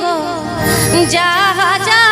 গো যাহা যা